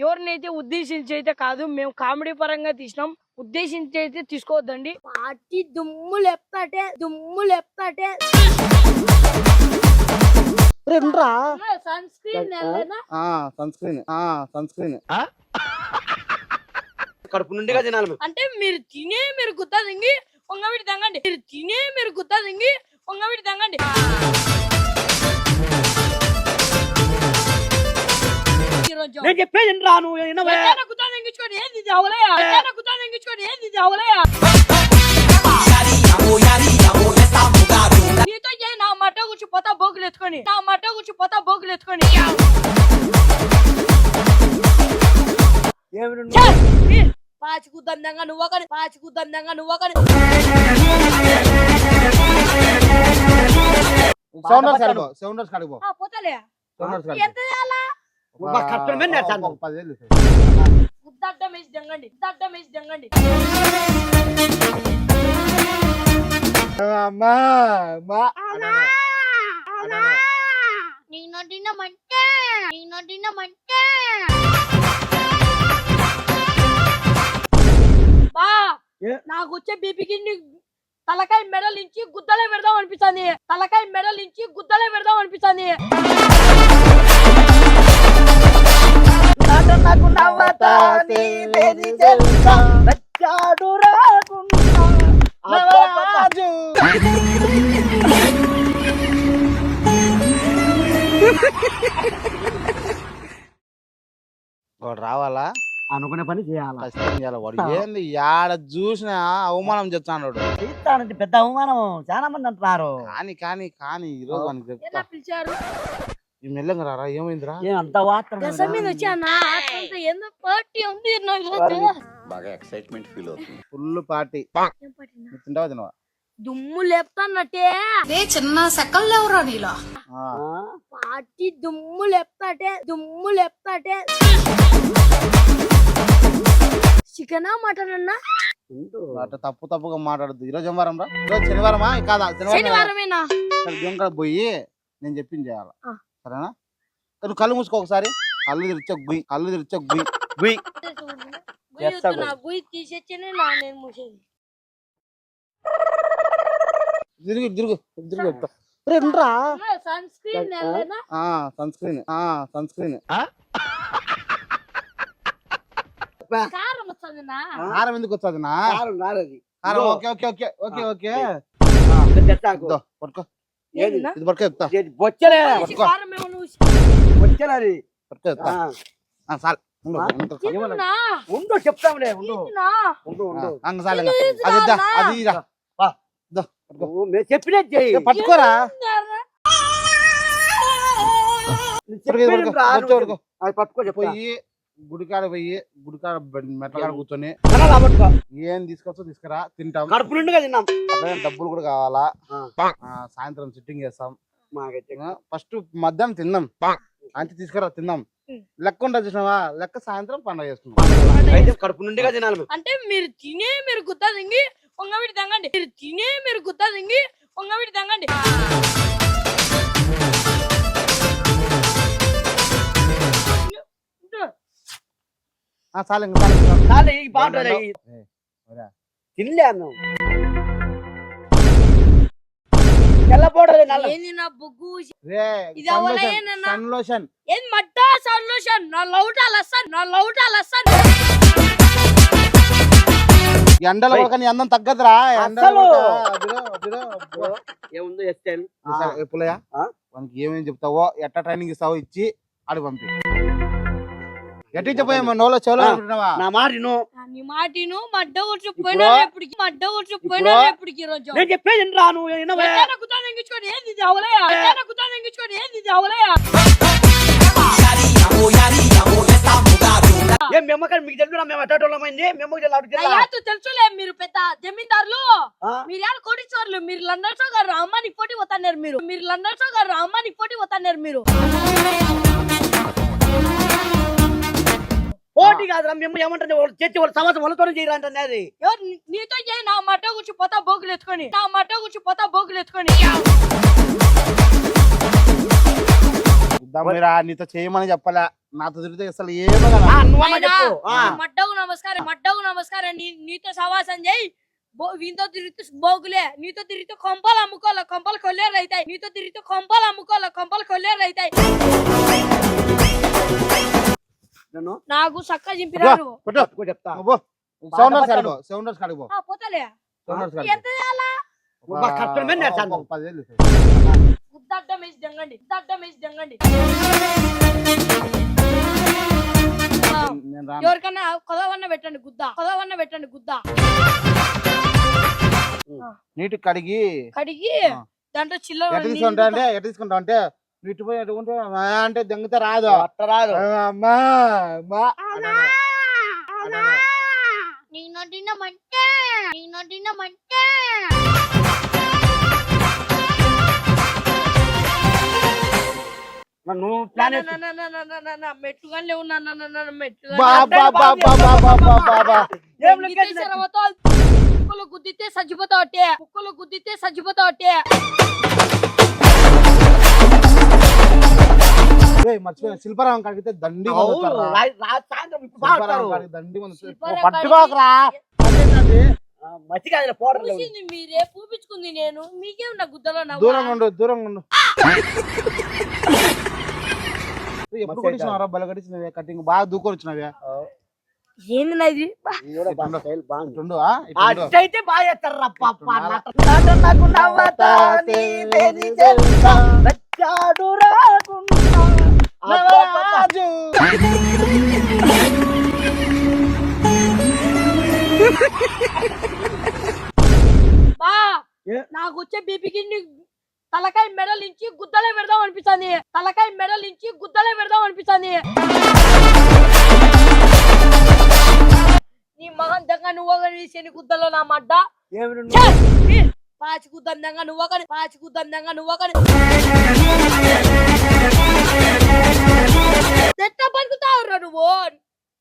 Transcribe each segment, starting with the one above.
ఎవరినైతే ఉద్దేశించి అయితే కాదు మేము కామెడీ పరంగా తీసినాం. ఉద్దేశించి అయితే తీసుకోవద్దండి. పార్టీ దుమ్ము లేపుతాటే దుమ్ము లేపుతాటే రా సన్ స్క్రీన్ ఆ? సన్ స్క్రీన్ ఆ సన్ స్క్రీన్ కడుపు నుండిగా తినాలి అంటే మీరు తినే మీరు గుత్తా దింగి పొంగబిడి తంగండి మీరు తినే మీరు గుత్తా దింగి పొంగబిడి తంగండి ఏంది ఇది అవలయా నీతో నా మట్ట కూర్చి పోతా బోగులు ఎత్తుకొని. నా మట్ట కూర్చి పోతా బోగులు ఎత్తుకొని. పాచికు దందంగా నువ్వు ఒకని పాచికు దందంగా నువ్వు ఒకని. సౌండర్స్ కడుకో సౌండర్స్ ఆ, పోతలే ఎంత చేయాలా? నేర్చాను. వేసి వేసి అమ్మా తినమంటే తినమంటే. బా? నాకు వచ్చే బీపీకి తలకాయ మెడల్ ఇచ్చి గుద్దలే పెడదాం అనిపిస్తుంది. తలకాయ మెడల్ ఇచ్చి గుద్దలే పెడదాం అనిపిస్తుంది. నాకు నవ్వతా నీ లేని తెలుసా? వచ్చాడు రాకుండా. నవరాజు. వాడు రావాలా? అనుకునే పని చేయాలా? ఖచ్చితంగా చేయాలి వాడు? ఏంది? యాడ చూసినా అవమానం తీస్తానంటే పెద్ద అవమానం. చాలా మంది అంటున్నారు. కానీ కానీ కానీ ఈ రోజు వానికి చెప్తా. ఎలా పిలిచారు? ఈ మెల్లగా రారా? ఏమైందిరా? అంత దశ మీద వచ్చానా? పార్టీ ఉంది నాకు బాగా ఎక్సైట్మెంట్ ఫీల్ అవుతుంది. Full party? నువ్వు తింటావా తినవా? దుమ్ము లేపుతాన్నట్టే. రే చిన్న సెకల్లేవరా నీలా? ఆ, పార్టీ దుమ్ము లేపుతాటే దుమ్ము లేపుతాటే. చికెనా మటన్? అన్నా తప్పు తప్పుగా మాట్లాడద్దు. ఈ రోజు ఏం వారం రా. ఈరోజు శనివారమా? కాదా శనివారం శనివారమేనా? జొంకడ పోయి నేను చెప్పింది చేయాలి? ఆ. సరేనా? నువ్వు కళ్ళు మూసుకో ఒకసారి. కళ్ళు తెరిచే గుయ్ కళ్ళు తెరిచే గుయ్ గుయ్. చేస్తా నా నేను మూసేది. తిరుగు తిరుగు తిరుగు చెప్తా. సన్ స్క్రీన్ ఆ సన్ స్క్రీన్ ఆ సన్ స్క్రీన్. కారం వస్తుంది నా కారం ఎందుకు వచ్చాది నా కారం రాలేదు కారం ఇదో. Okay okay okay okay okay. పట్టుకో. ఏది? ఇది పట్టుకో చెప్తా ఇది బొచ్చలే పట్టుకో. కారం ఏమో నువ్వు బొచ్చలే అది పట్టుకో చెప్తా ఆ, ఆ, చాలు ఉండు, ఆ? ఉండు, చాలు. తిన్నునా? ఉండు చెప్తాంలే ఉండు? ఉండు ఆ, అంగ చాలు ఇంకా. అది ఇద్దా, అది ఇదా. వా. ఇదో, పట్టుకో. నువ్వు మేము చెప్పినట్టు చెయ్యి ఏ, పట్టుకోరా? నువ్వు పట్టుకో, చెప్పేది పట్టుకో, రా, పట్టుకో, నువ్వు పట్టుకో. అది పట్టుకో పోయి గుడికాడ పోయి గుడికాడ మెట్లకాడ కూర్చొని ఏం తీసుకొచ్చో తీసుకురా తింటాం. కడుపు నుండిగా తిన్నాం. డబ్బులు కూడా కావాలా? సాయంత్రం సిట్టింగ్ చేస్తాం. మాకైతే ఫస్ట్ మధ్యాహ్నం తిందాం అంతే తీసుకురా తిందాం. ఉం. లెక్క ఉంటుంది చూసినావా? లెక్క సాయంత్రం పండుగ అయితే కడుపు నుండిగా తినాలి అంటే మీరు తినే మీరు గుత్తా దింగి పొంగబిడి తంగండి. మీరు తినే మీరు గుత్తా దింగి పొంగబిడి తంగండి. చాలు ఇంకా చాలు ఇంకా. చాలే ఈ బాగుంటుంది ఏయ్, ఒరా. తినలే మేము తెల్లపోడలే నల్ల ఏంది నా బొగ్గు రే ఇది అవలా ఏనన్నా? సన్ లోషన్ ఏం మట్టా సొల్యూషన్ నా లౌటా లసన్ నా లౌటా లసన్ ఎండల అందం తగ్గదురా ఎండల. ఏముందో? వానికి ఏమేమి చెప్తావో ఎట్ట ట్రైనింగ్ ఇస్తావో ఇచ్చి ఆడికి పంపి నోలో నా. నీ మాటిను మడ్డ కూర్చు ఇప్పుడు- పోయినా రేపుడికి మడ్డ కూర్చు పోయినా ఇప్పుడు- రేపుడికి రోజు నేను చెప్పేది రా నువ్వు వినవే. ఎక్కడైనా గుత్తా దింగించుకోండి ఏంది ఇది అవలయా ఎక్కడైనా గుత్తా దింగించుకోండి ఏంది ఇది అవలయా ఏం మెమ్మకాయ మీకు తెలుసు మేము తెలుసులే మీరు పెద్ద జమీందారులు? మీరు యారు కోటీశ్వర్లు మీరు లండన్ షో గారు అమ్మానికి పోటీ పోతున్నారు మీరు. మీరు లండన్ షో గారు అమ్మానికి పోటీ పోతున్నారు మీరు. పోటీ కాదురా మేము వాళ్ళు చర్చి వాళ్ళు సంవత్సరం వాళ్ళతోనే చేయాలంటే అది నీతో చేయి నా మట్ట కూర్చి పోతా బోగులు ఎత్తుకొని. నా మట్ట కూర్చి పోతా బోగులు ఎత్తుకొని. దమ్మిరా నీతో చేయమని చెప్పలే? నాతో తిరిగితే అసలు. మడ్డకు నమస్కారం మడ్డకు నమస్కారం. నీతో సవాసం చేయి. వీంతో తిరిగితే బోగులే నీతో తిరిగితే కొంపలు అమ్ముకోవాలి కొంపలు కొల్లేరు అవుతాయి. నీతో తిరిగితే కొంపలు అమ్ముకోవాలి కొంపలు కొల్లేరు అవుతాయి. నన్ను నాకు చక్క చింపినారు పెట్టు తక్కువ చెప్తా. అబ్బో, సౌండర్స్ కాడిపో సౌండర్స్ ఆ, పోతలే. సౌండర్స్ ఎంత చేయాలా? ఒక నేర్చాను. ఒక పదివేలు. ఇస్తాను. గుద్దడ్డం వేసి దంగండి గుద్దడ్డం వేసి దంగండి ఎవరికన్నా కొదవన్న పెట్టండి గుద్ద కొదవన్న పెట్టండి గుద్ద. నీటి కడిగి కడిగి. దాంట్లో చిల్లర ఎట్ట తీసుకుంటా అంటే ఎట్ట తీసుకుంటా అంటే ఇటు అటు అంటే దొంగత రాదు. అట్ట రాదు. అమ్మా అమ్మా. నేను తినమంటే నేను తినమంటే మెట్టుగానే ఉన్నా గుద్దితే చచ్చిపోతావు కుక్కలు గుద్దితే చచ్చిపోతావు మర్చిపోయి శిల్పారామం కడిగితే దండి దండి మీరే పూపించుకుంది నేను. మీకేం గుద్దలో దూరంగా ఉండు దూరంగా ఉండు. ఎప్పుడు బల కట్టించినవే కటింగ్ బాగా దూకొచ్చినవే ఏంది అట్టయితే బాగా చేస్తారా నవరాజు బా నాకు వచ్చే బీపీకి తలకాయ మెడల్ ఇచ్చి గుద్దలే పెడదాం అనిపిస్తుంది. తలకాయ మెడల్ ఇచ్చి గుద్దలే పెడదాం అనిపిస్తుంది. నీ మగం దగ్గర నువ్వు శని గుద్దలో నా మడ్డ. పాచి దందంగా నువ్వు పాచి దందంగా నువ్వు ఎట్లా నువ్వు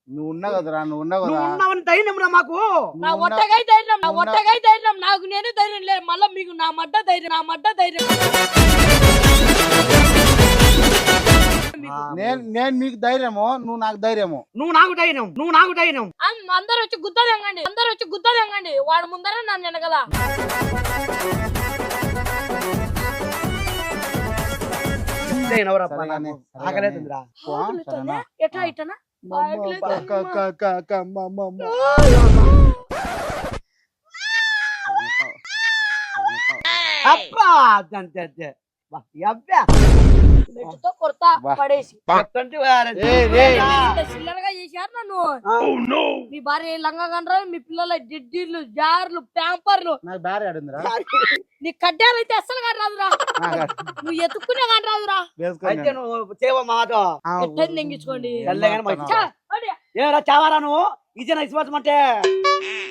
నువ్వు? ఉన్నావు కదరా నువ్వు ఉన్నావు నువ్వు కదా ఉన్నావని ధైర్యం రా మాకు. నా నువ్వు ఉన్నావు- ఒట్టగై ధైర్యం నా నాకు నేను ధైర్యం లేదు. మళ్ళీ మీకు నా మడ్డ ధైర్యం నా మడ్డ ధైర్యం. నేను నేను మీకు ధైర్యము నువ్వు నాకు ధైర్యము. నువ్వు నాకు ధైర్యం నువ్వు నాకు ధైర్యం. అం- అందరూ వచ్చి గుద్ద తెంగండి అందరూ వచ్చి గుద్ద తెంగండి వాడు ముందర నన్ను వెనకల ఎవరప్ప నాకు. ఆకలేతుందిరా. ఎట్లా ఇట్టనా అబ్బా అంతే కొడతా పడేసి. చిల్లరగా చేశారు నన్ను. ఆ, మీ భార్య మీ పిల్లల జిడ్డీలు జార్లు ప్యాంపర్లు. నాకు భార్య ఆడిందిరా. నీ కడ్డాలు అయితే అస్సలు కాదు రాదురా నువ్వు ఎత్తుకునే కానీ రాదురా అయితే నువ్వు చేవ మాట ఆ, ఎట్టని తెంగించుకోండి. ఏరా చావారా నువ్వు? ఇదేనా విశ్వాసం అంటే